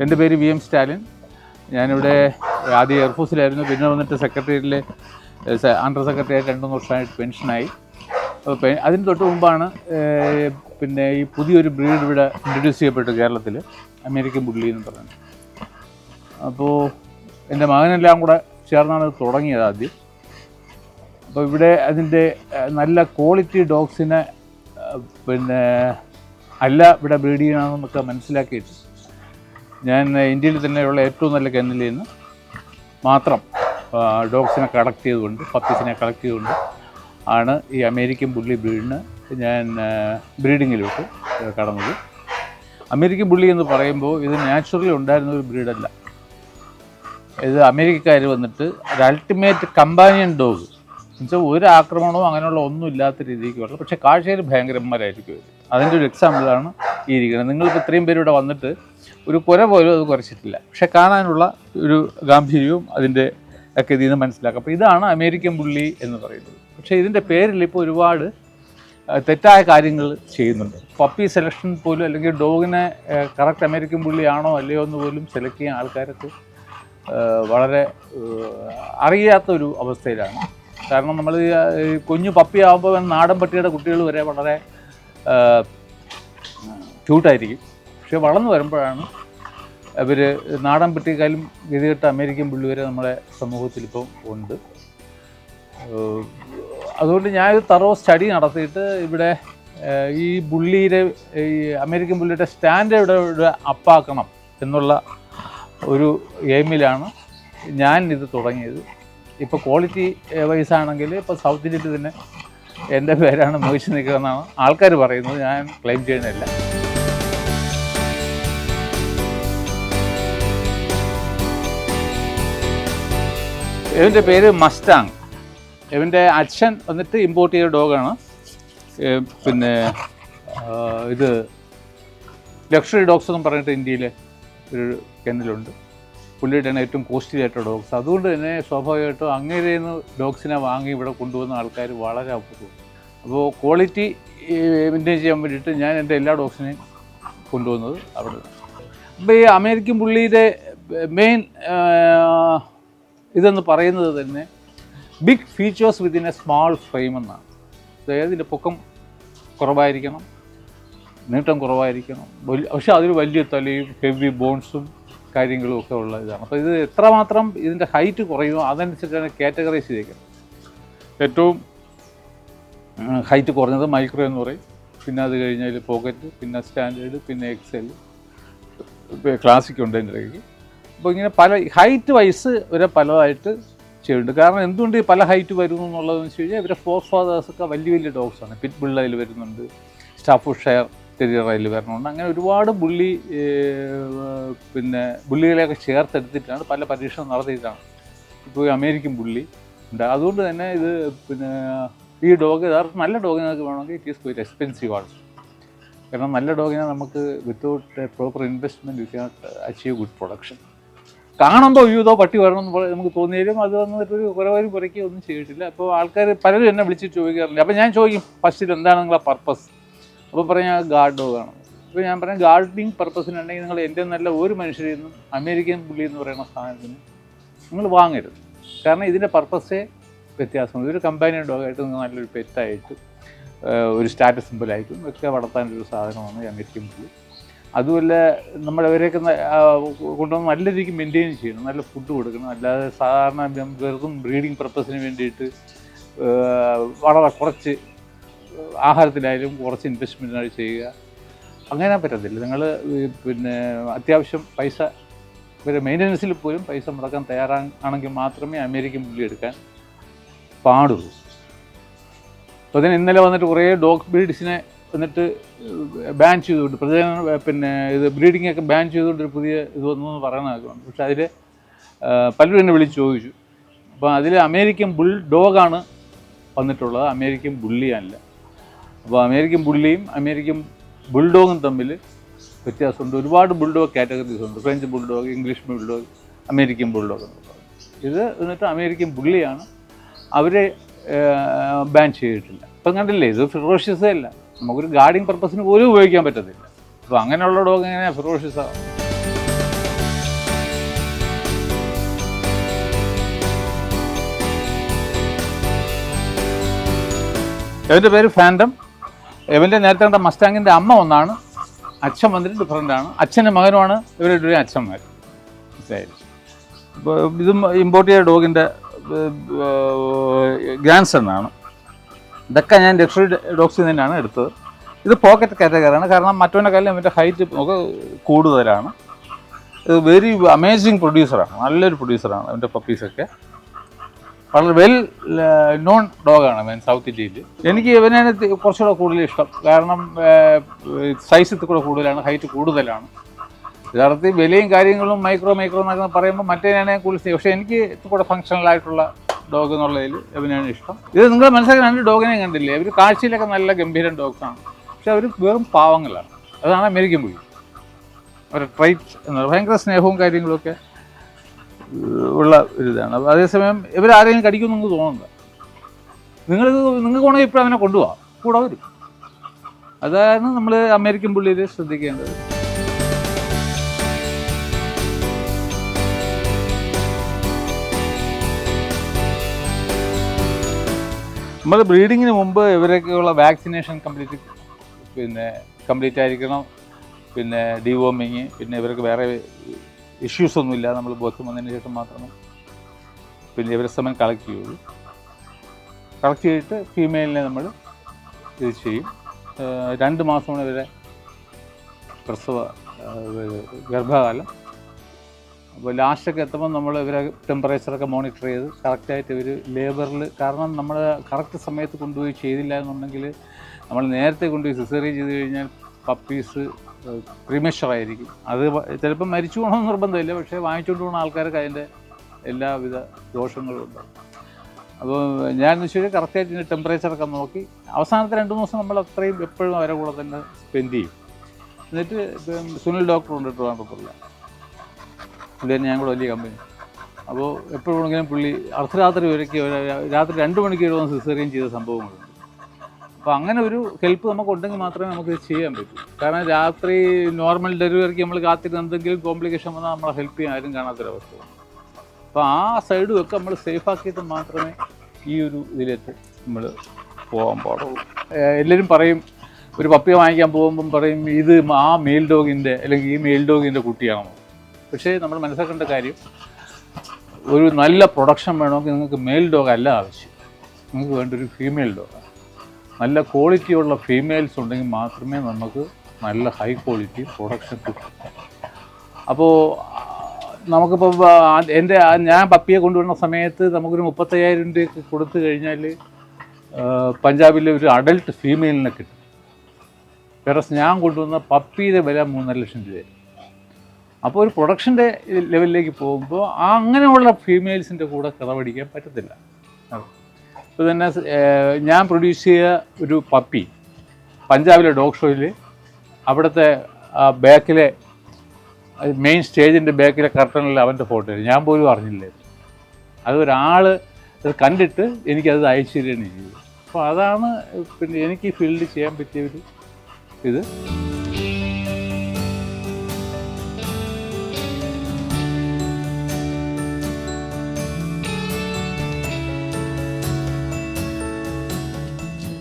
എന്റെ പേര് V M Stalin. ഞാനിവിടെ ആദ്യം എയർഫോഴ്സിലായിരുന്നു പിന്നെ വന്നിട്ട് സെക്രട്ടേറിയറ്റിൽ അണ്ടർ സെക്രട്ടറി ആയിട്ട് രണ്ട് മൂന്ന് വർഷമായിട്ട് പെൻഷനായി അപ്പോൾ അതിന് തൊട്ട് മുമ്പാണ് പിന്നെ ഈ പുതിയൊരു ബ്രീഡ് ഇവിടെ ഇൻട്രൊഡ്യൂസ് ചെയ്യപ്പെട്ടു കേരളത്തിൽ അമേരിക്കൻ ബുള്ളി എന്ന് പറയുന്നത് അപ്പോൾ എന്റെ മകനെല്ലാം കൂടെ ചേർന്നാണ് തുടങ്ങിയത് ആദ്യം. അപ്പോൾ ഇവിടെ അതിന്റെ നല്ല ക്വാളിറ്റി ഡോഗ്സിനെ പിന്നെ അല്ല ഇവിടെ ബ്രീഡ് ചെയ്യണമെന്നൊക്കെ മനസ്സിലാക്കിയിട്ട് ഞാൻ ഇന്ത്യയിൽ തന്നെയുള്ള ഏറ്റവും നല്ല കെന്നലിൽ നിന്ന് മാത്രം ഡോഗ്സിനെ കളക്ട് ചെയ്തുകൊണ്ട് പപ്പീസിനെ കളക്ട് ചെയ്തുകൊണ്ട് ആണ് ഈ അമേരിക്കൻ ബുള്ളി ബ്രീഡിന് ഞാൻ ബ്രീഡിങ്ങിലോട്ട് കടന്നത്. അമേരിക്കൻ ബുള്ളി എന്ന് പറയുമ്പോൾ ഇത് നാച്ചുറലി ഉണ്ടായിരുന്ന ഒരു ബ്രീഡല്ല. ഇത് അമേരിക്കക്കാർ വന്നിട്ട് ഒരു അൾട്ടിമേറ്റ് കമ്പാനിയൻ ഡോഗ് എന്നുവെച്ചാൽ ഒരു ആക്രമണവും അങ്ങനെയുള്ള ഒന്നും ഇല്ലാത്ത രീതിക്ക് പക്ഷേ കാഴ്ചയിൽ ഭയങ്കരന്മാരായിരിക്കും അതിന്റെ ഒരു എക്സാമ്പിളാണ് ഈ ഇരിക്കുന്നത്. നിങ്ങളിപ്പോൾ ഇത്രയും പേര് ഇവിടെ വന്നിട്ട് ഒരു കുര പോലും അത് കുറച്ചിട്ടില്ല. പക്ഷെ കാണാനുള്ള ഒരു ഗാംഭീര്യവും അതിന്റെ ഒക്കെ ഇതിൽ നിന്ന് മനസ്സിലാക്കാം. അപ്പോൾ ഇതാണ് അമേരിക്കൻ പുള്ളി എന്ന് പറയുന്നത്. പക്ഷേ ഇതിന്റെ പേരിൽ ഇപ്പോൾ ഒരുപാട് തെറ്റായ കാര്യങ്ങൾ ചെയ്യുന്നുണ്ട്. പപ്പി സെലക്ഷൻ പോലും അല്ലെങ്കിൽ ഡോഗിനെ കറക്റ്റ് അമേരിക്കൻ പുള്ളിയാണോ അല്ലയോ എന്ന് പോലും സെലക്ട് ചെയ്യാൻ ആൾക്കാർക്ക് വളരെ അറിയാത്ത ഒരു അവസ്ഥയിലാണ്. കാരണം നമ്മൾ കുഞ്ഞു പപ്പി ആകുമ്പോൾ നാടൻ പട്ടിയുടെ കുട്ടികൾ വരെ വളരെ ക്യൂട്ടായിരിക്കും. പക്ഷെ വളർന്നു വരുമ്പോഴാണ് അവർ നാടൻ പട്ടിക്കാലും ഗതികെട്ട അമേരിക്കൻ പുള്ളി വരെ നമ്മുടെ സമൂഹത്തിൽ ഇപ്പം ഉണ്ട്. അതുകൊണ്ട് ഞാനൊരു തറോ സ്റ്റഡി നടത്തിയിട്ട് ഇവിടെ ഈ ബുള്ളിയുടെ ഈ അമേരിക്കൻ ബുള്ളിയുടെ സ്റ്റാൻഡേർഡ് ഇവിടെ അപ്പാക്കണം എന്നുള്ള ഒരു എയിമിലാണ് ഞാൻ ഇത് തുടങ്ങിയത്. ഇപ്പോൾ ക്വാളിറ്റി വൈസ് ആണെങ്കിൽ ഇപ്പോൾ സൗത്ത് ഇന്ത്യയിൽ തന്നെ എന്റെ പേരാണ് മോഹിച്ച് നിൽക്കുന്നതെന്നാണ് ആൾക്കാർ പറയുന്നത്. ഞാൻ ക്ലെയിം ചെയ്യുന്നില്ല ഇവന്റെ പേര് മസ്റ്റാങ്. ഇവന്റെ അച്ഛൻ വന്നിട്ട് ഇമ്പോർട്ട് ചെയ്ത ഡോഗാണ്. പിന്നെ ഇത് ലക്ഷറി ഡോഗ്സ് എന്ന് പറഞ്ഞിട്ട് ഇന്ത്യയിൽ ഒരു കെന്നലുണ്ട് പുള്ളിയുടെയാണ് ഏറ്റവും കോസ്റ്റ്ലി ആയിട്ടുള്ള ഡോഗ്സ്. അതുകൊണ്ട് തന്നെ സ്വാഭാവികമായിട്ടും അങ്ങേരെ നിന്ന് ഡോഗ്സിനെ വാങ്ങി ഇവിടെ കൊണ്ടുവന്ന ആൾക്കാർ വളരെ അപൂർവം. അപ്പോൾ ക്വാളിറ്റി മെയിന്റെയിൻ ചെയ്യാൻ വേണ്ടിയിട്ട് ഞാൻ എന്റെ എല്ലാ ഡോഗ്സിനെയും കൊണ്ടുവന്നത് അവിടെ. അപ്പോൾ ഈ അമേരിക്കൻ പുള്ളിയുടെ മെയിൻ ഇതെന്ന് പറയുന്നത് തന്നെ big features within a small frame എന്നാണ്. അതായത് ഇതിന്റെ പൊക്കം കുറവായിരിക്കണം നീട്ടം കുറവായിരിക്കണം വലിയ പക്ഷേ അതിൽ വലിയ തലയും ഹെവി ബോൺസും കാര്യങ്ങളും ഒക്കെ ഉള്ള ഇതാണ്. അപ്പോൾ ഇത് എത്രമാത്രം ഇതിന്റെ ഹൈറ്റ് കുറയുമോ അതനുസരിച്ചാണ് കാറ്റഗറൈസ് ചെയ്തേക്കുന്നത്. ഏറ്റവും ഹൈറ്റ് കുറഞ്ഞത് മൈക്രോ എന്ന് പറയും. പിന്നെ അത് കഴിഞ്ഞാൽ പോക്കറ്റ് പിന്നെ സ്റ്റാൻഡേർഡ് പിന്നെ എക്സൽ ക്ലാസിക് ഉണ്ട് എന്റെ ഇടയ്ക്ക് അപ്പോൾ ഇങ്ങനെ പല ഹൈറ്റ് വൈസ് ഇവരെ പലതായിട്ട് ചെയ്യുന്നുണ്ട്. കാരണം എന്തുകൊണ്ട് പല ഹൈറ്റ് വരുന്നു എന്നുള്ളതെന്ന് വെച്ച് കഴിഞ്ഞാൽ ഇവരെ ഫോർ ഫാദേഴ്സൊക്കെ വലിയ വലിയ ഡോഗ്സാണ് പിറ്റ് ബുള്ളയിൽ വരുന്നുണ്ട്. സ്റ്റാഫ് ഷെയർ ടെരിയറയിൽ വരുന്നുണ്ട്. അങ്ങനെ ഒരുപാട് ബുള്ളി പിന്നെ ബുള്ളികളെയൊക്കെ ചേർത്തെടുത്തിട്ടാണ് പല പരീക്ഷണം നടത്തിയിട്ടാണ് ഇപ്പോൾ അമേരിക്കൻ ബുള്ളി ഉണ്ട്. അതുകൊണ്ട് തന്നെ ഇത് പിന്നെ ഈ ഡോഗ് യഥാർത്ഥം നല്ല ഡോഗിനൊക്കെ വേണമെങ്കിൽ ഇറ്റ് ഈസ് ക്വൈറ്റ് എക്സ്പെൻസീവ് ആണ്. കാരണം നല്ല ഡോഗിനെ നമുക്ക് without a proper investment you can achieve good production കാണുമ്പോൾ അയ്യോ പട്ടി വരണം എന്ന് നമുക്ക് തോന്നിയാലും അത് വന്നിട്ട് ഒരു കുറവരും കുറയ്ക്കുകയോ ഒന്നും ചെയ്തിട്ടില്ല. അപ്പോൾ ആൾക്കാർ പലരും എന്നെ വിളിച്ച് ചോദിക്കാറില്ല അപ്പോൾ ഞാൻ ചോദിക്കും ഫസ്റ്റിൽ എന്താണ് നിങ്ങളുടെ പർപ്പസ് അപ്പോൾ പറഞ്ഞാൽ ഗാർഡ് ഡോഗ് ആണ്. അപ്പോൾ ഞാൻ പറയാം ഗാർഡിങ് പർപ്പസിനുണ്ടെങ്കിൽ നിങ്ങൾ എന്റെ നല്ല ഒരു മനുഷ്യരിൽ നിന്നും അമേരിക്കൻ പുള്ളി എന്ന് പറയുന്ന സാധനത്തിന് നിങ്ങൾ വാങ്ങരുത്. കാരണം ഇതിന്റെ പർപ്പസേ വ്യത്യാസമുണ്ട് ഇതൊരു കമ്പാനിയൻ ഡോഗായിട്ട് നിങ്ങൾ നല്ലൊരു പെറ്റായിട്ട് ഒരു സ്റ്റാറ്റസ് സിമ്പിളായിട്ടും ഒക്കെ വളർത്താനൊരു സാധനമാണ് അമേരിക്കൻ പുള്ളി. അതുമല്ല നമ്മളവരെയൊക്കെ അവരെയൊക്കെ കൊണ്ടുവന്ന് നല്ല രീതിക്ക് മെയിന്റെയിൻ ചെയ്യണം. നല്ല ഫുഡ് കൊടുക്കണം. അല്ലാതെ സാധാരണ വെറുതും വെറും ബ്രീഡിങ് പർപ്പസിന് വേണ്ടിയിട്ട് വളരെ കുറച്ച് ആഹാരത്തിലായാലും കുറച്ച് ഇൻവെസ്റ്റ്മെന്റിനായി ചെയ്യുക. അങ്ങനെ പറ്റത്തില്ല. നിങ്ങൾ പിന്നെ അത്യാവശ്യം പൈസ ഇവരെ മെയിന്റനൻസിൽ പോലും പൈസ മുടക്കാൻ തയ്യാറാണെങ്കിൽ മാത്രമേ അമേരിക്കൻ പുള്ളി എടുക്കാൻ പാടുള്ളൂ. അപ്പോൾ അതിന് ഇന്നലെ വന്നിട്ട് കുറേ ഡോഗ് ബ്രീഡ്സിനെ വന്നിട്ട് ബാൻ ചെയ്തുകൊണ്ട് പ്രജനന പിന്നെ ഇത് ബ്രീഡിങ്ങൊക്കെ ബാൻ ചെയ്തുകൊണ്ട് ഒരു പുതിയ ഇത് വന്നു എന്ന് പറയുന്ന പക്ഷെ അതിൽ പലരും എന്നെ വിളിച്ച് ചോദിച്ചു. അപ്പോൾ അതിൽ അമേരിക്കൻ ബുൾ ഡോഗാണ് വന്നിട്ടുള്ളത്. അമേരിക്കൻ ബുള്ളിയല്ല അപ്പോൾ അമേരിക്കൻ ബുള്ളിയും അമേരിക്കൻ ബുൾഡോഗും തമ്മിൽ വ്യത്യാസമുണ്ട്. ഒരുപാട് ബുൾഡോഗ് കാറ്റഗറീസ് ഉണ്ട്. French bulldog English bulldog American bulldog ഇത് എന്നിട്ട് അമേരിക്കൻ ബുള്ളിയാണ് അവരെ ബാൻ ചെയ്തിട്ടില്ല. ഇപ്പം കണ്ടില്ലേ ഇത് ഫിറോഷ്യസേ അല്ല നമുക്കൊരു ഗാർഡിങ് പർപ്പസിന് പോലും ഉപയോഗിക്കാൻ പറ്റത്തില്ല. അപ്പോൾ അങ്ങനെയുള്ള ഡോഗ് ഇങ്ങനെ ഫെറോഷ്യസ് ആവാം എവന്റെ പേര്? ഫാൻഡം എവന്റെ നേരത്തെ കണ്ട മസ്റ്റാങ്ങിന്റെ അമ്മ ഒന്നാണ്. അച്ഛൻ വന്നിട്ട് ഡിഫറെന്റ് ആണ്. അച്ഛന്റെ മകനുമാണ്. ഇവരുടെ അച്ഛന്മാർ ശരി ഇതും ഇമ്പോർട്ട് ചെയ്ത ഡോഗിന്റെ ഗ്രാൻഡ് സണ്ണാണ് ഇതൊക്കെ ഞാൻ ലക്ഷറി ഡോഗ്സിൽ തന്നെയാണ് എടുത്തത്. ഇത് പോക്കറ്റ് കാറ്റഗറിയാണ് കാരണം മറ്റവന്റെ കയ്യിൽ മറ്റേ ഹൈറ്റ് ഒക്കെ കൂടുതലാണ്. ഇത് വെരി അമേസിങ് പ്രൊഡ്യൂസറാണ് നല്ലൊരു പ്രൊഡ്യൂസറാണ് അവന്റെ പപ്പീസൊക്കെ വളരെ വെൽ നോൺ ഡോഗാണ് മീൻ സൗത്ത് ഇന്ത്യയിൽ എനിക്ക് ഇവനാണ് തി- കുറച്ചുകൂടെ കൂടുതൽ ഇഷ്ടം. കാരണം സൈസ് ഇത്തിരി കൂടെ കൂടുതലാണ് ഹൈറ്റ് കൂടുതലാണ്. യഥാർത്ഥത്തിൽ വിലയും കാര്യങ്ങളും മൈക്രോ മൈക്രോ എന്നൊക്കെ പറയുമ്പോൾ മറ്റേനാണ് കൂടുതൽ. പക്ഷേ എനിക്ക് ഇത്തിരി കൂടെ ഫങ്ഷണൽ ആയിട്ടുള്ള ഡോഗ് എന്നുള്ളതിൽ ഇവനാണ് ഇഷ്ടം. ഇത് നിങ്ങൾ മനസ്സിലാക്കി രണ്ട് ഡോഗിനെ കണ്ടില്ലേ? അവർ കാഴ്ചയിലൊക്കെ നല്ല ഗംഭീരം ഡോഗ്സാണ്. പക്ഷെ അവർ വെറും പാവങ്ങളാണ്. അതാണ് അമേരിക്കൻ പുലി. ഒരു ട്രൈറ്റ് എന്ന് ഭയങ്കര സ്നേഹവും കാര്യങ്ങളൊക്കെ ഉള്ള ഒരു ഇതാണ് അപ്പോൾ അതേസമയം ഇവരാരെങ്കിലും കടിക്കുമെന്ന് നിങ്ങൾക്ക് തോന്നുന്നില്ല നിങ്ങൾ നിങ്ങൾക്ക് വേണമെങ്കിൽ ഇപ്പോഴും അവനെ കൊണ്ടുപോകാം കൂടെ വരും. അതാണ് നമ്മൾ അമേരിക്കൻ പുള്ളിയിൽ ശ്രദ്ധിക്കേണ്ടത്. നമ്മൾ ബ്രീഡിങ്ങിന് മുമ്പ് ഇവരൊക്കെയുള്ള വാക്സിനേഷൻ കംപ്ലീറ്റ് പിന്നെ കംപ്ലീറ്റ് ആയിരിക്കണം. പിന്നെ ഡിവോമിങ് പിന്നെ ഇവർക്ക് വേറെ ഇഷ്യൂസ് ഒന്നുമില്ല നമ്മൾ ബോധം വന്നതിന് ശേഷം മാത്രം പിന്നെ ഇവരെ സമയം കളക്ട് ചെയ്യുള്ളൂ. കളക്ട് ചെയ്തിട്ട് ഫീമെയിലിനെ നമ്മൾ ഇത് ചെയ്യും. രണ്ട് മാസമാണ് ഇവരെ പ്രസവ ഗർഭകാലം അപ്പോൾ ലാസ്റ്റൊക്കെ എത്തുമ്പോൾ നമ്മൾ ഇവരെ ടെമ്പറേച്ചറൊക്കെ മോണിറ്റർ ചെയ്ത് കറക്റ്റായിട്ട് ഇവർ ലേബറിൽ കാരണം നമ്മൾ കറക്റ്റ് സമയത്ത് കൊണ്ടുപോയി ചെയ്തില്ല എന്നുണ്ടെങ്കിൽ നമ്മൾ നേരത്തെ കൊണ്ടുപോയി സിസേറിയ ചെയ്ത് കഴിഞ്ഞാൽ പപ്പീസ് പ്രിമഷറായിരിക്കും അത് ചിലപ്പോൾ മരിച്ചു പോകണമെന്ന് നിർബന്ധമില്ല പക്ഷേ വാങ്ങിച്ചുകൊണ്ട് പോകുന്ന ആൾക്കാർക്ക് അതിന്റെ എല്ലാവിധ ദോഷങ്ങളും ഉണ്ട്. അപ്പോൾ ഞാൻ എന്ന് വെച്ചാൽ കറക്റ്റായിട്ട് ഇതിന്റെ ടെമ്പറേച്ചറൊക്കെ നോക്കി അവസാനത്തെ രണ്ട് മൂന്ന് ദിവസം നമ്മൾ അത്രയും എപ്പോഴും അവരെ കൂടെ തന്നെ സ്പെൻഡ് ചെയ്യും. എന്നിട്ട് സുനിൽ ഡോക്ടർ ഉണ്ട് ട്രിവാൻഡ്രത്തുള്ള പുള്ളി ഞാൻ കൂടെ വലിയ കമ്പനി അപ്പോൾ എപ്പോഴും വേണമെങ്കിലും പുള്ളി അർദ്ധരാത്രി വരയ്ക്ക് രാത്രി രണ്ട് മണിക്ക് എഴുതുന്ന സിസേറിയൻ ചെയ്ത സംഭവങ്ങളുണ്ട്. അപ്പോൾ അങ്ങനെ ഒരു ഹെൽപ്പ് നമുക്കുണ്ടെങ്കിൽ മാത്രമേ നമുക്ക് ചെയ്യാൻ പറ്റൂ. കാരണം രാത്രി നോർമൽ ഡെലിവറിക്ക് നമ്മൾ കാത്തിരുന്ന് എന്തെങ്കിലും കോംപ്ലിക്കേഷൻ വന്നാൽ നമ്മളെ ഹെൽപ്പ് ചെയ്യാൻ ആരും കാണാത്തൊരവസ്ഥയാണ് അപ്പോൾ ആ സൈഡും ഒക്കെ നമ്മൾ സേഫ് ആക്കിയിട്ട് മാത്രമേ ഈ ഒരു ഇതിലേക്ക് നമ്മൾ പോകാൻ പാടുള്ളൂ. എല്ലാവരും പറയും ഒരു പപ്പിയെ വാങ്ങിക്കാൻ പോകുമ്പം പറയും ഇത് ആ മെയിൽ ഡോഗിന്റെ അല്ലെങ്കിൽ ഈ മെയിൽ ഡോഗിന്റെ കുട്ടിയാണോ? പക്ഷേ നമ്മൾ മനസ്സിലാക്കേണ്ട കാര്യം ഒരു നല്ല പ്രൊഡക്ഷൻ വേണമെങ്കിൽ നിങ്ങൾക്ക് മെയിൽ ഡോഗ് അല്ല ആവശ്യം. നിങ്ങൾക്ക് വേണ്ട ഒരു ഫീമെയിൽ ഡോഗാണ് നല്ല ക്വാളിറ്റിയുള്ള ഫീമെയിൽസ് ഉണ്ടെങ്കിൽ മാത്രമേ നമുക്ക് നല്ല ഹൈ ക്വാളിറ്റി പ്രൊഡക്ഷൻ കിട്ടൂ. അപ്പോൾ നമുക്കിപ്പോൾ എന്റെ ഞാൻ പപ്പിയെ കൊണ്ടുവരുന്ന സമയത്ത് നമുക്കൊരു മുപ്പത്തയ്യായിരം രൂപയ്ക്ക് കൊടുത്തു കഴിഞ്ഞാൽ പഞ്ചാബിലെ ഒരു അഡൽട്ട് ഫീമെയിലിനെ കിട്ടും. വേറെ ഞാൻ കൊണ്ടുവന്ന പപ്പിയുടെ വില മൂന്നര ലക്ഷം രൂപയായി. അപ്പോൾ ഒരു പ്രൊഡക്ഷന്റെ ലെവലിലേക്ക് പോകുമ്പോൾ അങ്ങനെയുള്ള ഫീമെയിൽസിന്റെ കൂടെ കിടപിടിക്കാൻ പറ്റത്തില്ല. ഇപ്പോൾ തന്നെ ഞാൻ പ്രൊഡ്യൂസ് ചെയ്ത ഒരു പപ്പി പഞ്ചാബിലെ ഡോഗ് ഷോയിൽ അവിടുത്തെ ആ ബാക്കിലെ മെയിൻ സ്റ്റേജിന്റെ ബാക്കിലെ കർട്ടണിൽ അവന്റെ ഫോട്ടോ ഞാൻ പോലും അറിഞ്ഞില്ലായിരുന്നു അത് ഒരാൾ അത് കണ്ടിട്ട് എനിക്കത് അയച്ചു തരികയാണ് ചെയ്തത്. അപ്പോൾ അതാണ് പിന്നെ എനിക്ക് ഫീൽഡ് ഫീൽഡിൽ ചെയ്യാൻ പറ്റിയ ഒരു ഇത്.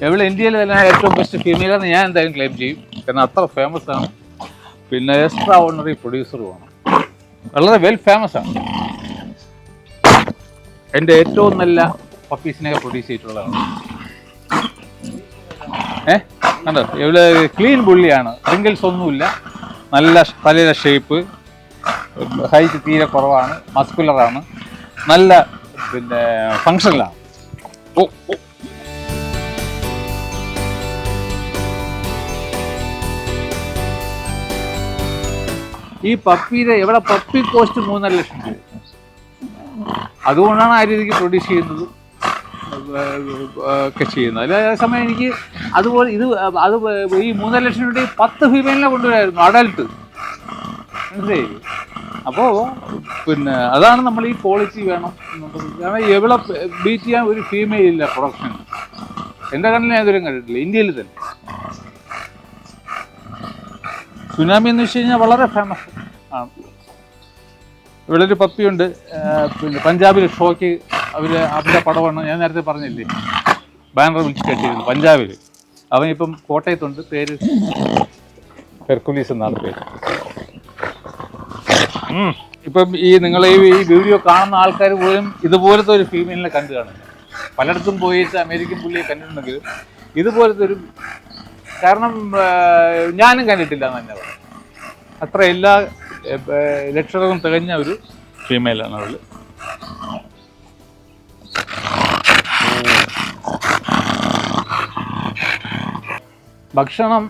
എവിടെ ഇന്ത്യയിൽ തന്നെ ഏറ്റവും ബെസ്റ്റ് ഫീമെയിലെന്ന് ഞാൻ എന്തായാലും ക്ലെയിം ചെയ്യും. കാരണം അത്ര ഫേമസ് ആണ്. പിന്നെ എക്സ്ട്രാ ഓർഡിനറി പ്രൊഡ്യൂസറുമാണ് വളരെ വെൽ ഫേമസ് ആണ്. എന്റെ ഏറ്റവും നല്ല പപ്പീസിനെയൊക്കെ പ്രൊഡ്യൂസ് ചെയ്തിട്ടുള്ളതാണ്. ഏ? കണ്ടോ? ഇവിടെ ക്ലീൻ പുള്ളിയാണ്. റിങ്കിൾസ് ഒന്നുമില്ല. നല്ല തലയുടെ ഷേപ്പ് ഹൈറ്റ് തീരെ കുറവാണ്. മസ്കുലറാണ് നല്ല പിന്നെ ഫങ്ഷനിലാണ് ഓ ഓ. ഈ പപ്പിയുടെ ഇവിടെ പപ്പി കോസ്റ്റ് മൂന്നര ലക്ഷം രൂപ. അതുകൊണ്ടാണ് ആ രീതിക്ക് പ്രൊഡ്യൂസ് ചെയ്യുന്നത്. ഒക്കെ ചെയ്യുന്നത്. അല്ല അതേസമയം എനിക്ക് അതുപോലെ ഇത് അത് ഈ മൂന്നര ലക്ഷം രൂപ പത്ത് ഫീമെയിലിനെ കൊണ്ടുവരായിരുന്നു അഡൽട്ട് മനസ്സിലായി അപ്പോൾ പിന്നെ അതാണ് നമ്മൾ ഈ ക്വാളിറ്റി വേണം കാരണം എവിടെ ബീറ്റ് ചെയ്യാൻ ഒരു ഫീമെയിൽ ഇല്ല പ്രൊഡക്ഷൻ എന്റെ കണ്ണിൽ ഞാൻ ഇതുവരെയും കണ്ടിട്ടില്ല. ഇന്ത്യയിൽ തന്നെ. സുനാമി എന്ന് വെച്ച് കഴിഞ്ഞാൽ വളരെ ഫേമസ് ആ. ഇവിടെ ഒരു പപ്പിയുണ്ട്. പിന്നെ പഞ്ചാബിൽ ഷോയ്ക്ക് അവർ അവരുടെ പടമാണ്. ഞാൻ നേരത്തെ പറഞ്ഞില്ലേ? ബാനർ വിളിച്ച് കെട്ടിയിരുന്നു പഞ്ചാബിൽ അവൻ ഇപ്പം കോട്ടയത്തുണ്ട്. പേര് ഹെർക്കുലീസ് എന്നാണ് പേര്. ഇപ്പം ഈ നിങ്ങൾ ഈ ഈ വീഡിയോ കാണുന്ന ആൾക്കാർ പോലും ഇതുപോലത്തെ ഒരു ഫീമെയിലിനെ കണ്ടു കാണില്ല പലയിടത്തും പോയിട്ട് അമേരിക്കൻ പുള്ളിയെ കണ്ടിട്ടുണ്ടെങ്കിൽ ഇതുപോലത്തെ ഒരു കാരണം ഞാനും കണ്ടിട്ടില്ല എന്ന് തന്നെ അത്ര എല്ലാ ലക്ഷണവും തികഞ്ഞ ഒരു ഫീമെയിലാണ് അവൾ ഭക്ഷണം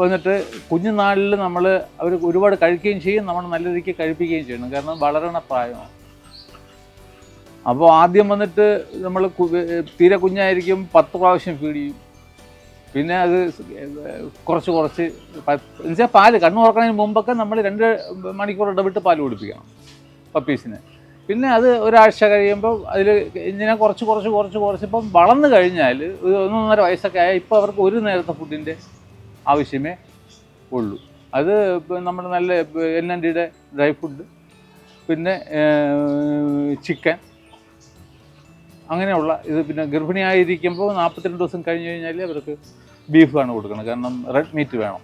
വന്നിട്ട് കുഞ്ഞുനാളിൽ നമ്മൾ അവർ ഒരുപാട് കഴിക്കുകയും ചെയ്യും നമ്മൾ നല്ല രീതിക്ക് കഴിപ്പിക്കുകയും ചെയ്യണം. കാരണം വളരണ പ്രായമാണ്. അപ്പോൾ ആദ്യം വന്നിട്ട് നമ്മൾ തീരെ കുഞ്ഞായിരിക്കും പത്ത് പ്രാവശ്യം ഫീഡ് ചെയ്യും. പിന്നെ അത് കുറച്ച് കുറച്ച് എന്നുവെച്ചാൽ പാൽ കണ്ണു തുറക്കുന്നതിന് മുമ്പൊക്കെ നമ്മൾ രണ്ട് മണിക്കൂർ ഇടവിട്ട് പാൽ കുടിപ്പിക്കണം പപ്പീസിന്. പിന്നെ അത് ഒരാഴ്ച കഴിയുമ്പോൾ അതിൽ ഇങ്ങനെ കുറച്ച് കുറച്ച് കുറച്ച് കുറച്ച് ഇപ്പം വളർന്നു കഴിഞ്ഞാൽ ഒരു ഒന്നൊന്നര വയസ്സൊക്കെ ആയാൽ ഇപ്പോൾ അവർക്ക് ഒരു നേരത്തെ ഫുഡിന്റെ ആവശ്യമേ ഉള്ളൂ. അത് നമ്മുടെ നല്ല എൻ എൻ ഡിയുടെ ഡ്രൈ ഫുഡ്. പിന്നെ ചിക്കൻ. അങ്ങനെയുള്ള ഇത് പിന്നെ ഗർഭിണിയായിരിക്കുമ്പോൾ നാൽപ്പത്തിരണ്ട് ദിവസം കഴിഞ്ഞ് കഴിഞ്ഞാൽ അവർക്ക് ബീഫാണ് കൊടുക്കുന്നത് കാരണം റെഡ് മീറ്റ് വേണം.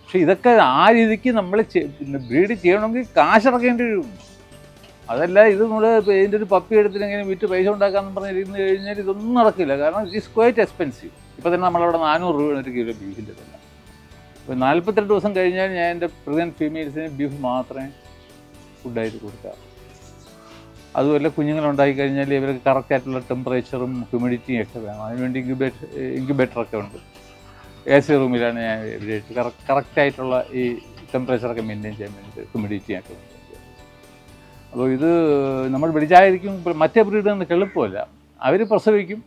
പക്ഷെ ഇതൊക്കെ ആ രീതിക്ക് നമ്മൾ പിന്നെ ബ്രീഡ് ചെയ്യണമെങ്കിൽ കാശിറക്കേണ്ടി വരും. അതല്ല ഇത് നമ്മൾ ഇതിന്റെ ഒരു പപ്പി എടുത്തിട്ടെങ്കിലും വിറ്റ് പൈസ ഉണ്ടാക്കാമെന്ന് പറഞ്ഞിരുന്ന് കഴിഞ്ഞാൽ ഇതൊന്നും നടക്കില്ല. കാരണം ഇറ്റ് ഈസ് ക്വൈറ്റ് എക്സ്പെൻസീവ് ഇപ്പോൾ തന്നെ നമ്മളവിടെ നാനൂറ് രൂപയാണ് ഒരു കിലോ ബീഫിന്റെ തന്നെ അപ്പോൾ നാൽപ്പത്തിരണ്ട് ദിവസം കഴിഞ്ഞാൽ ഞാൻ എന്റെ പ്രസന്റ് ഫീമെയിൽസിന് ബീഫ് മാത്രമേ ഫുഡായിട്ട് കൊടുക്കാറ് അതുപോലെ കുഞ്ഞുങ്ങളുണ്ടായി കഴിഞ്ഞാൽ ഇവർക്ക് കറക്റ്റായിട്ടുള്ള ടെമ്പറേച്ചറും ഹ്യൂമിഡിറ്റിയും ഒക്കെ വേണം. അതിനുവേണ്ടി ഇൻക്യുബേറ്റർ ഇൻക്യുബേറ്ററൊക്കെ ഉണ്ട്. എ സി റൂമിലാണ് ഞാൻ ഇവരെ കറക്റ്റായിട്ടുള്ള ഈ ടെമ്പറേച്ചറൊക്കെ മെയിന്റെയിൻ ചെയ്യാൻ വേണ്ടിയിട്ട് ഹ്യൂമിഡിറ്റി ഒക്കെ ഉണ്ട് അപ്പോൾ ഇത് നമ്മൾ വിളിച്ചായിരിക്കും മറ്റേ ബ്രീഡ് നിന്ന് എളുപ്പമല്ല അവർ പ്രസവിക്കും.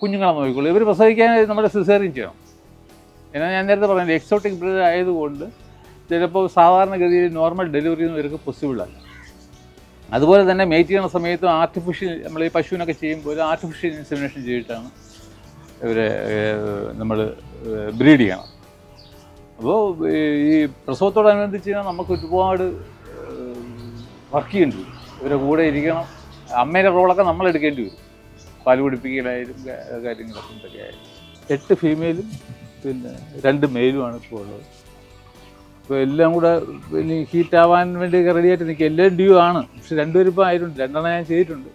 കുഞ്ഞുങ്ങളെ നോക്കിക്കോളൂ. ഇവർ പ്രസവിക്കാൻ നമ്മൾ സിസേറിയൻ ചെയ്യണം. എന്നാൽ ഞാൻ നേരത്തെ പറഞ്ഞില്ല എക്സോട്ടിക് ബ്രീഡ് ആയതുകൊണ്ട് ചിലപ്പോൾ സാധാരണഗതിയിൽ നോർമൽ ഡെലിവറി ഒന്നും ഇവർക്ക് പോസിബിൾ അല്ല. അതുപോലെ തന്നെ മേറ്റ് ചെയ്യുന്ന സമയത്ത് ആർട്ടിഫിഷ്യൽ നമ്മൾ ഈ പശുവിനൊക്കെ ചെയ്യുമ്പോൾ ആർട്ടിഫിഷ്യൽ ഇൻസെമിനേഷൻ ചെയ്തിട്ടാണ് ഇവരെ നമ്മൾ ബ്രീഡ് ചെയ്യണം. അപ്പോൾ ഈ പ്രസവത്തോടനുബന്ധിച്ച് നമുക്ക് ഒരുപാട് വർക്ക് ചെയ്യേണ്ടി വരും. ഇവരെ കൂടെ ഇരിക്കണം. അമ്മയുടെ റോളൊക്കെ നമ്മൾ എടുക്കേണ്ടി വരും. പാൽ കുടിപ്പിക്കലായാലും കാര്യങ്ങളൊക്കെ എന്തൊക്കെ ആയാലും. എട്ട് ഫീമെയിലും പിന്നെ രണ്ട് മെയിലുമാണ് ഇപ്പോൾ ഉള്ളത്. ഇപ്പോൾ എല്ലാം കൂടെ ഇനി ഹീറ്റ് ആവാൻ വേണ്ടി റെഡി ആയിട്ട് നിൽക്കുക എല്ലാം ഡ്യൂ ആണ്. പക്ഷെ രണ്ടുപേരും ഇപ്പോൾ ആയിട്ടുണ്ട്. രണ്ടെണ്ണം ഞാൻ ചെയ്തിട്ടുണ്ട്.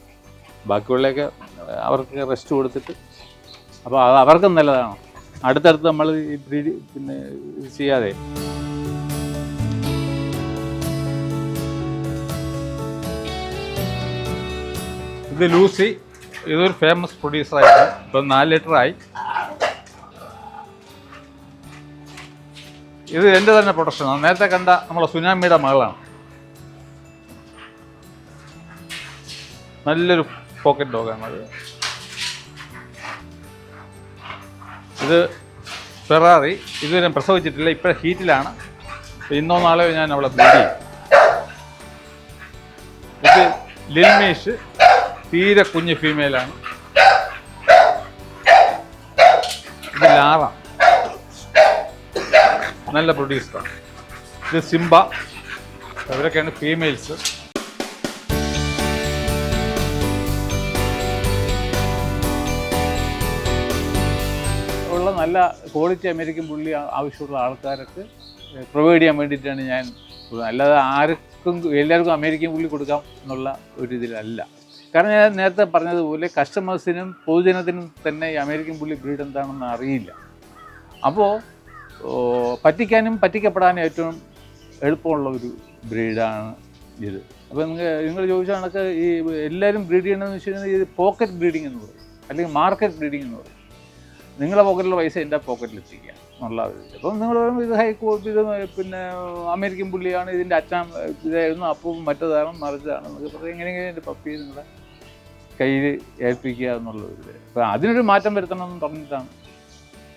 ബാക്കിയുള്ളതൊക്കെ അവർക്ക് റെസ്റ്റ് കൊടുത്തിട്ട്. അപ്പോൾ അത് അവർക്കും നല്ലതാണ്. അടുത്തടുത്ത് നമ്മൾ ഈ പിന്നെ ചെയ്യാതെ. ഇത് ലൂസി ഇതൊരു ഫേമസ് പ്രൊഡ്യൂസറായിരുന്നു ഇപ്പം നാല് ലിറ്ററായി. ഇത് എന്റെ തന്നെ പ്രൊഡക്ഷൻ ആണ് നേരത്തെ കണ്ട നമ്മളെ സുനാമിയുടെ മകളാണ്. നല്ലൊരു പോക്കറ്റ് ഡോഗാണ് അത്. ഇത് ഫെറാറി ഇതുവരെ പ്രസവിച്ചിട്ടില്ല. ഇപ്പോഴും ഹീറ്റിലാണ് ഇന്നോ നാളെയോ ഞാൻ അവളെ ചെയ്യും. ഇത് ലിൽമേഷ്. തീരെ കുഞ്ഞ് ഫീമെയിലാണ് ഇത് ലാറ. നല്ല പ്രൊഡ്യൂസറാണ് ഇത് സിംബ. അവരൊക്കെയാണ് ഫീമെയിൽസ് ഉള്ള നല്ല ക്വാളിറ്റി അമേരിക്കൻ പുള്ളി ആവശ്യമുള്ള ആൾക്കാർക്ക് പ്രൊവൈഡ് ചെയ്യാൻ വേണ്ടിയിട്ടാണ് ഞാൻ. അല്ലാതെ ആർക്കും എല്ലാവർക്കും അമേരിക്കൻ പുള്ളി കൊടുക്കാം എന്നുള്ള ഒരു ഇതിലല്ല. കാരണം ഞാൻ നേരത്തെ പറഞ്ഞതുപോലെ കസ്റ്റമേഴ്സിനും പൊതുജനത്തിനും തന്നെ ഈ അമേരിക്കൻ പുള്ളി ബ്രീഡ് എന്താണെന്ന് അറിയില്ല. അപ്പോൾ പറ്റിക്കാനും പറ്റിക്കപ്പെടാനും ഏറ്റവും എളുപ്പമുള്ള ഒരു ബ്രീഡാണ് ഇത്. അപ്പോൾ നിങ്ങൾ നിങ്ങൾ ചോദിച്ച കണക്ക് ഈ എല്ലാവരും ബ്രീഡ് ചെയ്യണമെന്ന് വെച്ച് കഴിഞ്ഞാൽ ഇത് പോക്കറ്റ് ബ്രീഡിംഗ് എന്ന് പറയും. അല്ലെങ്കിൽ മാർക്കറ്റ് ബ്രീഡിംഗ് എന്ന് പറയും. നിങ്ങളുടെ പോക്കറ്റിലെ പൈസ എന്റെ പോക്കറ്റിൽ എത്തിക്കുക എന്നുള്ള അപ്പം നിങ്ങൾ പറയുമ്പോൾ ഇത് ഹൈ ഇത് പിന്നെ അമേരിക്കൻ പുള്ളിയാണ് ഇതിന്റെ അച്ഛൻ ഇതായിരുന്നു അപ്പം മറ്റേതാണ് മറിച്ചതാണ് എന്നൊക്കെ പറഞ്ഞാൽ എങ്ങനെയെങ്കിലും എന്റെ പപ്പി നിങ്ങളുടെ കയ്യിൽ ഏൽപ്പിക്കുക എന്നുള്ളത് അപ്പം അതിനൊരു മാറ്റം വരുത്തണം എന്ന് പറഞ്ഞിട്ടാണ്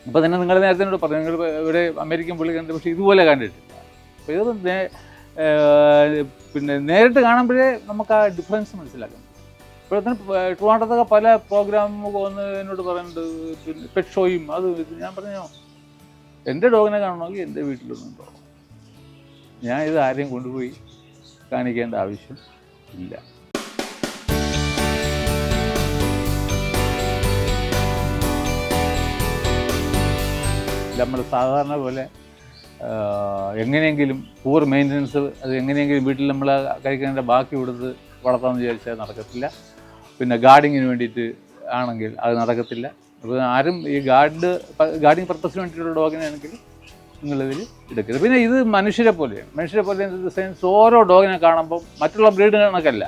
അപ്പോൾ തന്നെ നിങ്ങൾ നേരത്തെ എന്നോട് പറഞ്ഞു നിങ്ങൾ ഇവിടെ അമേരിക്കൻ പുള്ളി കണ്ടു പക്ഷേ ഇതുപോലെ കണ്ടിട്ടില്ല. അപ്പോൾ ഇത് പിന്നെ നേരിട്ട് കാണുമ്പോഴേ നമുക്ക് ആ ഡിഫറൻസ് മനസ്സിലാക്കാം. ഇപ്പോഴത്തെ ട്രിവാണ്ടത്തൊക്കെ പല പ്രോഗ്രാം വന്ന് എന്നോട് പറയുന്നുണ്ട് പിന്നെ പെറ്റ് ഷോയും അത് ഞാൻ പറഞ്ഞു എന്റെ ഡോഗിനെ കാണണമെങ്കിൽ എന്റെ വീട്ടിലൊന്നുണ്ടോ ഞാൻ ഇത് ആരെയും കൊണ്ടുപോയി കാണിക്കേണ്ട ആവശ്യം ഇല്ല. നമ്മൾ സാധാരണ പോലെ എങ്ങനെയെങ്കിലും പൂർ മെയിന്റനൻസ് അത് എങ്ങനെയെങ്കിലും വീട്ടിൽ നമ്മൾ കഴിക്കേണ്ട ബാക്കി കൊടുത്ത് വളർത്താമെന്ന് വിചാരിച്ചാൽ നടക്കത്തില്ല. പിന്നെ ഗാർഡിങ്ങിന് വേണ്ടിയിട്ട് ആണെങ്കിൽ അത് നടക്കത്തില്ല. അപ്പോൾ ആരും ഈ ഗാർഡ് ഗാർഡിങ് പർപ്പസിന് വേണ്ടിയിട്ടുള്ള ഡോഗിനാണെങ്കിൽ നിങ്ങളിതിൽ എടുക്കരുത്. പിന്നെ ഇത് മനുഷ്യരെ പോലെയാണ് മനുഷ്യരെ പോലെ സെൻസ് ഓരോ ഡോഗിനെ കാണുമ്പോൾ മറ്റുള്ള ബ്രീഡ് കണക്കല്ല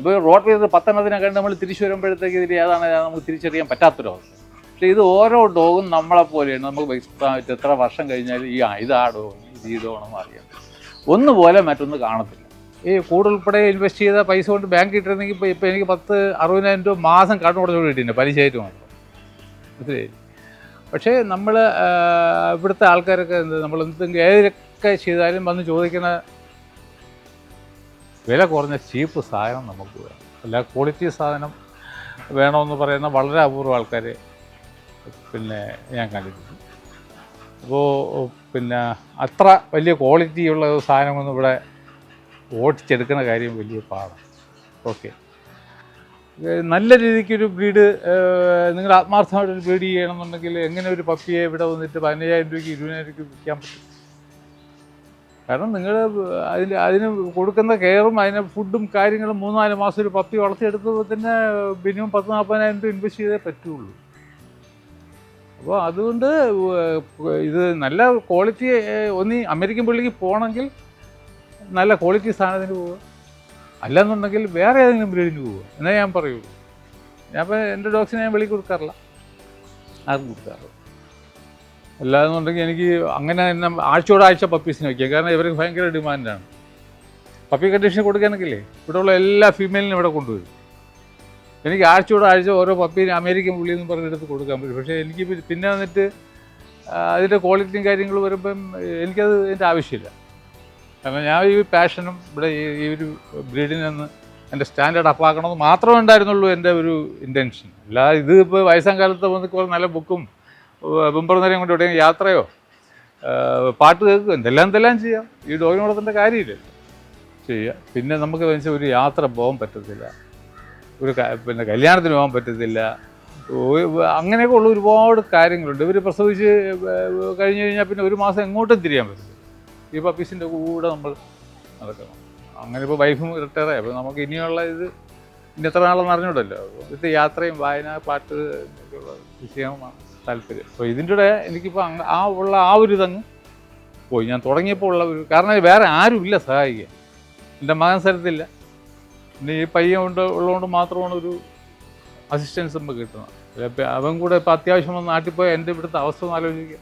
ഇപ്പോൾ ചെയ്ത് പത്തെണ്ണത്തിനെ കണ്ട് നമ്മൾ തിരിച്ചു വരുമ്പോഴത്തേക്ക് ഇതിൽ ഏതാണ് നമുക്ക് തിരിച്ചറിയാൻ പറ്റാത്തൊരവസ്ഥ. പക്ഷേ ഇത് ഓരോ ഡോഗും നമ്മളെ പോലെയാണ്. നമുക്ക് പറ്റും എത്ര വർഷം കഴിഞ്ഞാൽ ഈ ഇത് ആ ഇത് ഈ ഡോണെന്ന് അറിയാം ഒന്നുപോലെ മറ്റൊന്ന് കാണത്തില്ല. ഈ കൂടുൾപ്പെടെ ഇൻവെസ്റ്റ് ചെയ്ത പൈസ കൊണ്ട് ബാങ്ക് ഇട്ടിരുന്നെങ്കിൽ ഇപ്പോൾ ഇപ്പോൾ എനിക്ക് പത്ത് അറുപതിനായിരം രൂപ മാസം കടം കൊടുത്തോട് കിട്ടിയിട്ടുണ്ട്. പലിശയായിട്ട് മാത്രം. മനസ്സിലായി പക്ഷേ നമ്മൾ ഇവിടുത്തെ ആൾക്കാരൊക്കെ എന്ത് നമ്മൾ എന്തെങ്കിലും ഏതൊക്കെ ചെയ്താലും വന്ന് ചോദിക്കുന്ന വില കുറഞ്ഞ ചീപ്പ് സാധനം നമുക്ക് വേണം. അല്ല ക്വാളിറ്റി സാധനം വേണമെന്ന് പറയുന്ന വളരെ അപൂർവ ആൾക്കാർ പിന്നെ ഞാൻ കണ്ടിട്ടുണ്ട്. അപ്പോൾ പിന്നെ അത്ര വലിയ ക്വാളിറ്റിയുള്ള സാധനമൊന്നും ഇവിടെ ഓടിച്ചെടുക്കുന്ന കാര്യം വലിയ പാടാണ് ഓക്കെ നല്ല രീതിക്കൊരു ബ്രീഡ് നിങ്ങൾ ആത്മാർത്ഥമായിട്ടൊരു ബ്രീഡ് ചെയ്യണമെന്നുണ്ടെങ്കിൽ എങ്ങനെ ഒരു പപ്പിയെ ഇവിടെ വന്നിട്ട് പതിനയ്യായിരം രൂപയ്ക്ക് ഇരുപതിനായിരം രൂപയ്ക്ക് വിൽക്കാൻ പറ്റും? കാരണം നിങ്ങൾ അതിന് അതിന് കൊടുക്കുന്ന കെയറും അതിന് ഫുഡും കാര്യങ്ങളും മൂന്നാൽ മാസം ഒരു പപ്പി വളർത്തിയെടുത്തപ്പോൾ തന്നെ മിനിമം പത്ത് നാൽപ്പതിനായിരം രൂപ ഇൻവെസ്റ്റ് ചെയ്തേ പറ്റുള്ളൂ. അപ്പോൾ അതുകൊണ്ട് ഇത് നല്ല ക്വാളിറ്റി ഒന്ന് അമേരിക്കൻ പുള്ളിക്ക് പോകണമെങ്കിൽ നല്ല ക്വാളിറ്റി സാധനത്തിന് പോവുക. അല്ലെന്നുണ്ടെങ്കിൽ വേറെ ഏതെങ്കിലും ബ്രീഡിന് പോവുക. എന്നേ ഞാൻ പറയുള്ളൂ. ഞാൻ അപ്പോൾ എന്റെ ഡോഗ്സിനെ ഞാൻ വെളി കൊടുക്കാറില്ല. ആർക്കും കൊടുക്കാറില്ല. അല്ലാതെന്നുണ്ടെങ്കിൽ എനിക്ക് അങ്ങനെ തന്നെ ആഴ്ചയോട് ആഴ്ച പപ്പീസിന് വയ്ക്കുക. കാരണം ഇവർക്ക് ഭയങ്കര ഡിമാൻഡാണ് പപ്പി കണ്ടീഷൻ കൊടുക്കുകയാണെങ്കിലേ ഇവിടെയുള്ള എല്ലാ ഫീമെയിലിനും ഇവിടെ കൊണ്ടുവരും. എനിക്ക് ആഴ്ചയോട് ആഴ്ച ഓരോ പപ്പീനെ അമേരിക്കൻ പുള്ളി എന്ന് പറഞ്ഞെടുത്ത് കൊടുക്കാൻ പറ്റും. പക്ഷേ എനിക്ക് പിന്നെ വന്നിട്ട് അതിന്റെ ക്വാളിറ്റിയും കാര്യങ്ങളും വരുമ്പം എനിക്കത് എന്റെ ആവശ്യമില്ല. കാരണം ഞാൻ ഈ പാഷനും ഇവിടെ ഈ- ഒരു ബ്രീഡിനെ ഒന്ന് എന്റെ സ്റ്റാൻഡേർഡ് അപ്പാക്കണമെന്ന് മാത്രമേ ഉണ്ടായിരുന്നുള്ളൂ എന്റെ ഒരു ഇന്റൻഷൻ അല്ലാതെ ഇത് ഇപ്പോൾ വയസ്സാം കാലത്ത് വന്ന് കുറേ നല്ല ബുക്കും ബമ്പർ നേരം കൊണ്ട് എവിടെയെങ്കിലും യാത്രയോ പാട്ട് കേൾക്കുക എന്തെല്ലാം എന്തെല്ലാം ചെയ്യാം. ഈ ഡോഗിനോടത്തിന്റെ കാര്യമില്ല ചെയ്യുക പിന്നെ നമുക്ക് വെച്ചാൽ ഒരു യാത്ര പോകാൻ പറ്റത്തില്ല. ഒരു പിന്നെ കല്യാണത്തിന് പോകാൻ പറ്റത്തില്ല. അങ്ങനെയൊക്കെ ഉള്ള ഒരുപാട് കാര്യങ്ങളുണ്ട്. ഇവർ പ്രസവിച്ച് കഴിഞ്ഞു കഴിഞ്ഞ് കഴിഞ്ഞാൽ പിന്നെ ഒരു മാസം എങ്ങോട്ടും തിരിയാൻ പറ്റില്ല ഈ പപ്പീസിന്റെ കൂടെ നമ്മൾ നടക്കണം. അങ്ങനെ ഇപ്പോൾ വൈഫും റിട്ടയറായി അപ്പോൾ നമുക്ക് ഇനിയുള്ള ഇത് ഇനി എത്ര നാളെന്ന് അറിഞ്ഞൂടല്ലോ. ഇത് യാത്രയും വായന പാട്ട് ഒക്കെയുള്ള വിഷയമാണ് താല്പര്യം. അപ്പോൾ ഇതിന്റെ കൂടെ എനിക്കിപ്പോൾ അങ്ങ് ആ ഉള്ള ആ ഒരു ഇതങ്ങ് പോയി. ഞാൻ തുടങ്ങിയപ്പോൾ ഉള്ള ഒരു കാരണം വേറെ ആരുമില്ല സഹായിക്കാൻ. എന്റെ മകൻ സ്ഥലത്തില്ല. പിന്നെ ഈ പയ്യൻ കൊണ്ട് ഉള്ളതുകൊണ്ട് മാത്രമാണ് ഒരു അസിസ്റ്റൻസ് നമുക്ക് കിട്ടുന്നത്. അവൻ കൂടെ ഇപ്പം അത്യാവശ്യം നാട്ടിൽ പോയാൽ എന്റെ ഇവിടുത്തെ അവസ്ഥ ഒന്ന് ആലോചിക്കുക